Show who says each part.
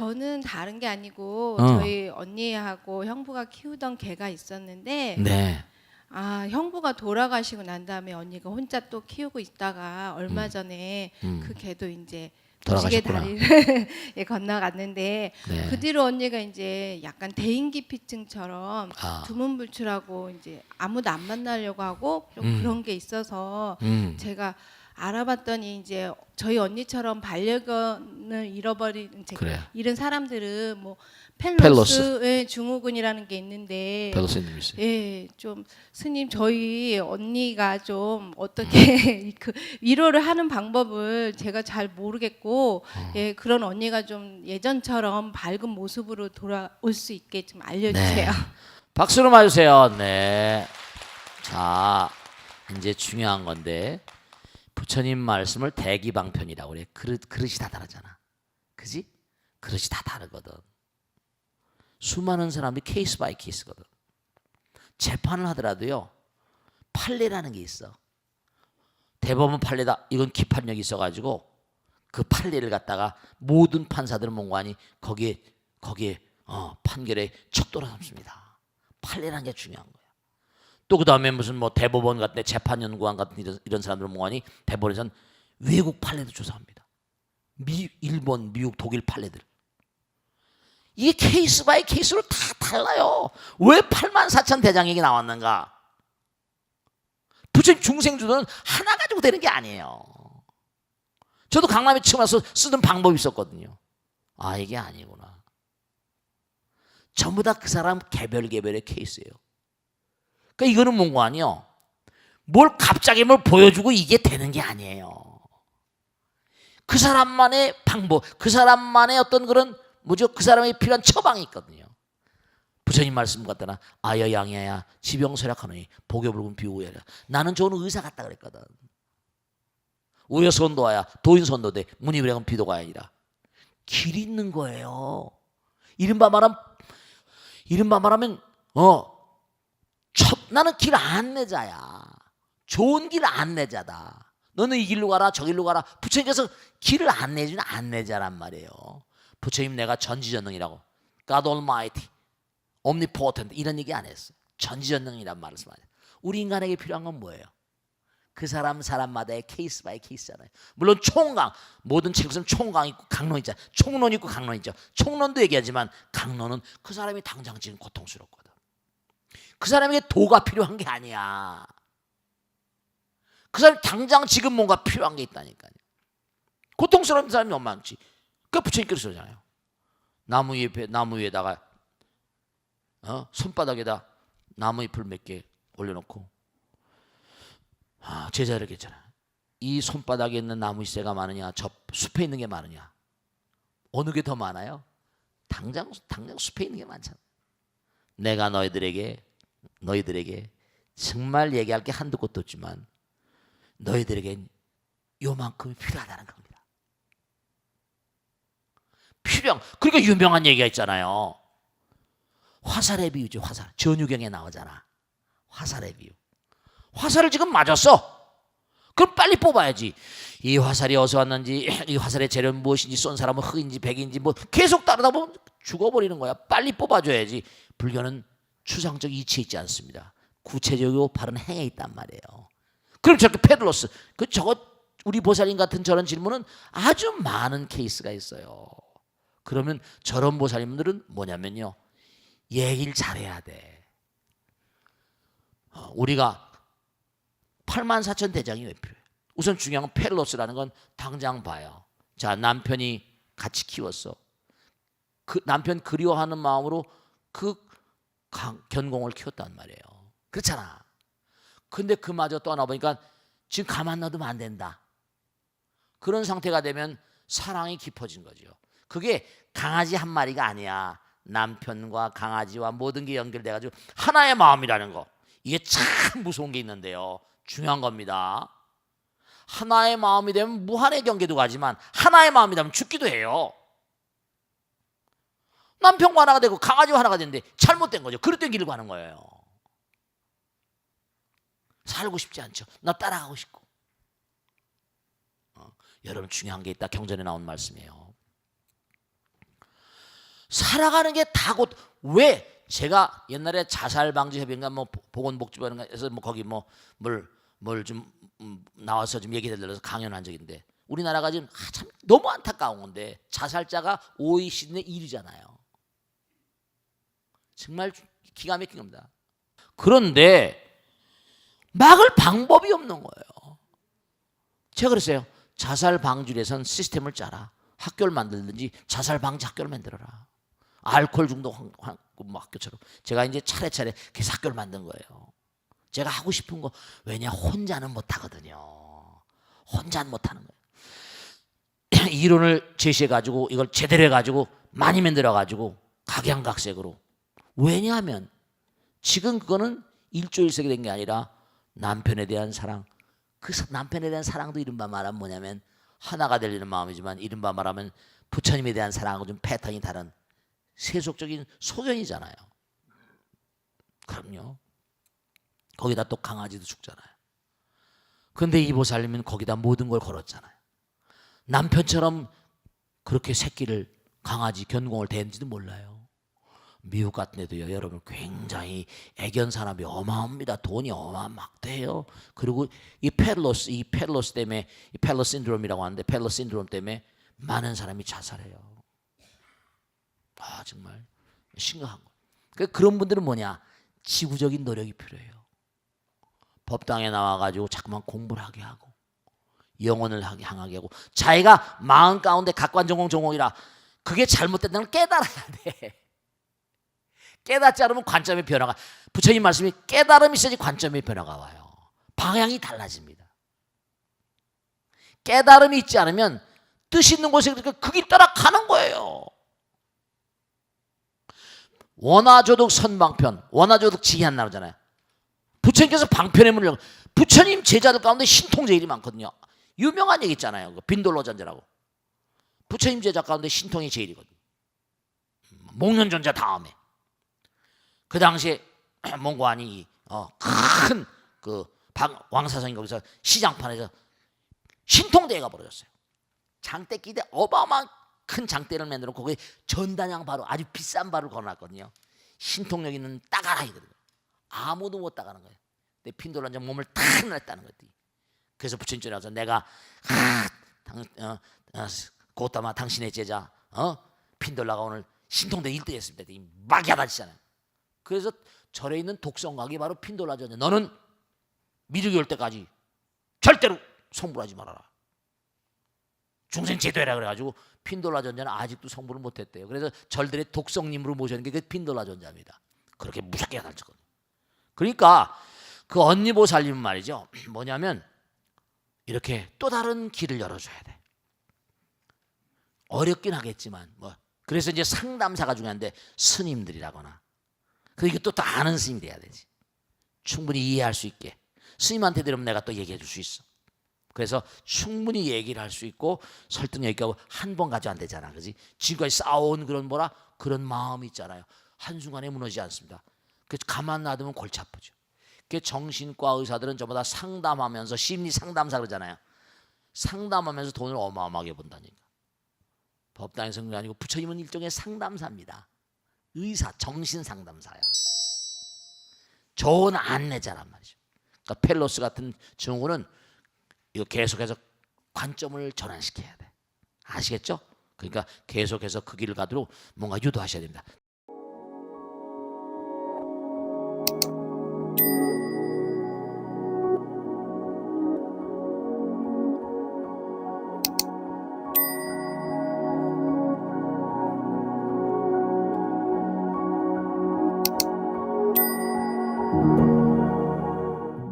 Speaker 1: 저는 다른 게 아니고
Speaker 2: 어.
Speaker 1: 저희 언니하고 형부가 키우던 개가 있었는데
Speaker 2: 네.
Speaker 1: 아 형부가 돌아가시고 난 다음에 언니가 혼자 또 키우고 있다가 얼마 전에
Speaker 2: 음.
Speaker 1: 그 개도 이제
Speaker 2: 돌아가셨구나.
Speaker 1: 무지개 다리를 예, 건너갔는데
Speaker 2: 네.
Speaker 1: 그 뒤로 언니가 이제 약간 대인기피증처럼
Speaker 2: 아.
Speaker 1: 두문불출하고 이제 아무도 안 만나려고 하고 좀
Speaker 2: 음.
Speaker 1: 그런 게 있어서
Speaker 2: 음.
Speaker 1: 제가 알아봤더니 이제 저희 언니처럼 반려견을 잃어버린
Speaker 2: 그래요.
Speaker 1: 잃은 사람들은 뭐
Speaker 2: 펠로스.
Speaker 1: 펠로스의 증후군이라는 게 있는데. 예, 좀 스님 저희 언니가 좀 어떻게 그 위로를 하는 방법을 제가 잘 모르겠고
Speaker 2: 어.
Speaker 1: 예, 그런 언니가 좀 예전처럼 밝은 모습으로 돌아올 수 있게 좀 알려주세요.
Speaker 2: 네. 박수로 맞으세요. 네. 자, 이제 중요한 건데 부처님 말씀을 대기방편이라고 그래. 그릇 그릇이 다 다르잖아. 그지? 그릇이 다 다르거든. 수많은 사람들이 케이스 바이 케이스거든. 재판을 하더라도요. 판례라는 게 있어. 대법원 판례다. 이건 기판력이 있어가지고 그 판례를 갖다가 모든 판사들은 뭔가니 거기에 거기에 어, 판결에 척도를 삼습니다. 판례라는 게 중요한 거야. 또 그 다음에 무슨 뭐 대법원 같은 재판연구원 같은 이런, 이런 사람들은 뭐하니 대법원에서는 외국 판례도 조사합니다. 미 일본, 미국, 독일 판례들. 이게 케이스 바이 케이스로 다 달라요. 왜 8만 4천 대장에게 나왔는가? 부처님 중생주는 하나 가지고 되는 게 아니에요. 저도 강남에 처음 와서 쓰던 방법이 있었거든요. 아 이게 아니구나. 전부 다 그 사람 개별 개별의 케이스예요. 그러니까 이거는 뭔가 아니요. 뭘 갑자기 뭘 보여주고 이게 되는 게 아니에요. 그 사람만의 방법, 그 사람만의 어떤 그런 뭐죠? 그 사람에 필요한 처방이 있거든요. 부처님 말씀 같다나 아여 양야야 지병설약하노니 복여불금 비우야라. 나는 좋은 의사 같다 그랬거든. 우여선도와야 도인선도대 문이브랭은 비도가 아니라 길 있는 거예요. 이른바 말하면 이른바 말하면 어 첫, 나는 길 안내자야. 좋은 길 안내자다. 너는 이 길로 가라 저 길로 가라. 부처님께서 길을 안내주는 안내자란 말이에요. 부처님 내가 전지전능이라고. God Almighty, Omnipotent 이런 얘기 안 했어. 전지전능이란 말을 쓰면 우리 인간에게 필요한 건 뭐예요? 그 사람 사람마다의 케이스 바이 케이스잖아요. 물론 총강 모든 책에서는 총강 있고 강론 있잖아요. 총론 있고 강론 있죠. 총론도 얘기하지만 강론은 그 사람이 당장 지금 고통스럽거든. 그 사람에게 도가 필요한 게 아니야. 그 사람이 당장 지금 뭔가 필요한 게 있다니까요. 고통스러운 사람이 너무 많지. 그 부처님께서 그러잖아요. 나무 위에 나무 위에다가 어? 손바닥에다 나무 잎을 몇 개 올려놓고 아, 제자들에게 있잖아. 이 손바닥에 있는 나무 잎새가 많으냐, 저 숲에 있는 게 많으냐. 어느 게 더 많아요? 당장 당장 숲에 있는 게 많잖아. 내가 너희들에게 너희들에게 정말 얘기할 게 한두 곳도 없지만 너희들에겐 요만큼이 필요하다는 겁니다. 필요한 그러니까 유명한 얘기가 있잖아요. 화살의 비유죠. 화살. 전유경에 나오잖아. 화살의 비유. 화살을 지금 맞았어. 그럼 빨리 뽑아야지. 이 화살이 어디서 왔는지, 이 화살의 재료는 무엇인지, 쏜 사람은 흑인지 백인지 뭐 계속 따르다 보면 죽어버리는 거야. 빨리 뽑아줘야지. 불교는 추상적 이치에 있지 않습니다. 구체적이고 바른 행에 있단 말이에요. 그럼 저렇게 페들로스, 그 저거 우리 보살님 같은 저런 질문은 아주 많은 케이스가 있어요. 그러면 저런 보살님들은 뭐냐면요. 얘기를 잘해야 돼. 어, 우리가 8만 4천 대장이 왜 필요해? 우선 중요한 건 펠로스라는 건 당장 봐요. 자 남편이 같이 키웠어. 그 남편 그리워하는 마음으로 그 강- 견공을 키웠단 말이에요. 그렇잖아. 근데 그마저 떠나보니까 지금 가만 놔두면 안 된다. 그런 상태가 되면 사랑이 깊어진 거죠. 그게 강아지 한 마리가 아니야. 남편과 강아지와 모든 게 연결돼 가지고 하나의 마음이라는 거. 이게 참 무서운 게 있는데요. 중요한 겁니다. 하나의 마음이 되면 무한의 경계도 가지만 하나의 마음이 되면 죽기도 해요. 남편과 하나가 되고 강아지와 하나가 되는데 잘못된 거죠. 그릇된 길을 가는 거예요. 살고 싶지 않죠. 나 따라가고 싶고. 어, 여러분 중요한 게 있다. 경전에 나온 말씀이에요. 살아가는 게 다 곧 왜 제가 옛날에 자살 방지 협의인가 뭐 보- 보건복지부에서 뭐 거기 뭐 뭘 뭘좀 음, 나와서 좀 얘기 들려서 강연한 적인데 우리나라가 지금 아, 참 너무 안타까운 건데 자살자가 OECD 내 1위잖아요. 정말 기가 막힌 겁니다. 그런데 막을 방법이 없는 거예요. 제가 그랬어요. 자살 방지를 위해선 시스템을 짜라. 학교를 만들든지 자살 방지 학교를 만들어라. 알코올 중독 황- 황- 뭐 학교처럼 제가 이제 차례차례 그래서 학교를 만든 거예요. 제가 하고 싶은 거 왜냐 혼자는 못 하거든요. 혼자는 못 하는 거예요. 이론을 제시해 가지고 이걸 제대로 해 가지고 많이 만들어 가지고 각양각색으로 왜냐하면 지금 그거는 일조일색이 된 게 아니라 남편에 대한 사랑 그 사- 남편에 대한 사랑도 이른바 말하면 뭐냐면 하나가 되려는 마음이지만 이른바 말하면 부처님에 대한 사랑하고 좀 패턴이 다른 세속적인 소견이잖아요. 그럼요. 거기다 또 강아지도 죽잖아요. 근데 이 보살님은 거기다 모든 걸 걸었잖아요. 남편처럼 그렇게 새끼를 강아지 견공을 대는지도 몰라요. 미국 같은 데도요, 여러분 굉장히 애견 산업이 어마어마합니다. 돈이 어마막대해요. 그리고 이 펠로스, 이 펠로스 때문에 이 펠로스 신드롬이라고 하는데 펠로스 신드롬 때문에 많은 사람이 자살해요. 아 정말 심각한 거. 그 그런 분들은 뭐냐? 지구적인 노력이 필요해요. 법당에 나와가지고 자꾸만 공부를 하게 하고 영혼을 하게 향하게 하고 자기가 마음 가운데 각관 전공 전공이라 그게 잘못된다는 걸 깨달아야 돼. 깨닫지 않으면 관점의 변화가 부처님 말씀이 깨달음이 있어야지 관점의 변화가 와요. 방향이 달라집니다. 깨달음이 있지 않으면 뜻 있는 곳에 그길 따라 가는 거예요. 원화조독 선방편, 원화조독 지휘한 나라잖아요. 부처님께서 방편의 문을 열- 부처님 제자들 가운데 신통제일이 많거든요. 유명한 얘기 있잖아요. 그 빈돌로 잔재라고. 부처님 제자 가운데 신통이 제일이거든요. 목련존자 다음에. 그 당시에 몽고안이 어, 큰그 왕사성이 거기서 시장판에서 신통대회가 벌어졌어요. 장대 끼대 어마어마한 큰 장대를 만들어 거기에 전단양 바로 아주 비싼 바를 걸어놨거든요. 신통력 있는 따가라 이거든요. 아무도 못 따가는 거예요. 근데 핀돌란장 몸을 탁 냈다는 거지. 그래서 부처님께 와서 내가 아, 당, 어, 어, 고따마 당신의 제자 어? 핀돌라가 오늘 신통대 1등 했습니다. 이 막야다치잖아요. 그래서 절에 있는 독성각이 바로 핀돌라전자. 너는 미륵이 올 때까지 절대로 성불하지 말아라. 중생 제도해라 그래가지고 핀돌라 전자는 아직도 성불을 못했대요. 그래서 절들의 독성님으로 모셨는 게 그 핀돌라 전자입니다. 그렇게 무섭게 가르쳤거든요. 그러니까 그 언니 보살님은 말이죠. 뭐냐면 이렇게 또 다른 길을 열어줘야 돼. 어렵긴 하겠지만 뭐 그래서 이제 상담사가 중요한데 스님들이라거나 그리고 또, 또 아는 스님이 돼야 되지. 충분히 이해할 수 있게 스님한테 들으면 내가 또 얘기해 줄 수 있어. 그래서 충분히 얘기를 할 수 있고 설득력 있게 하고 한 번 가지고 안 되잖아. 그지? 지금까지 쌓아온 그런 뭐라 그런 마음이 있잖아요. 한순간에 무너지지 않습니다. 그 가만 놔두면 골치 아프죠. 그 정신과 의사들은 전부 다 상담하면서 심리 상담사 그러잖아요. 상담하면서 돈을 어마어마하게 번다니까. 법당에서 그게 아니고 부처님은 일종의 상담사입니다. 의사, 정신 상담사야. 좋은 안내자란 말이죠. 그러니까 펠로스 같은 증후는 이거 계속해서 관점을 전환시켜야 돼. 아시겠죠? 그러니까 계속해서 그 길을 가도록 뭔가 유도하셔야 됩니다.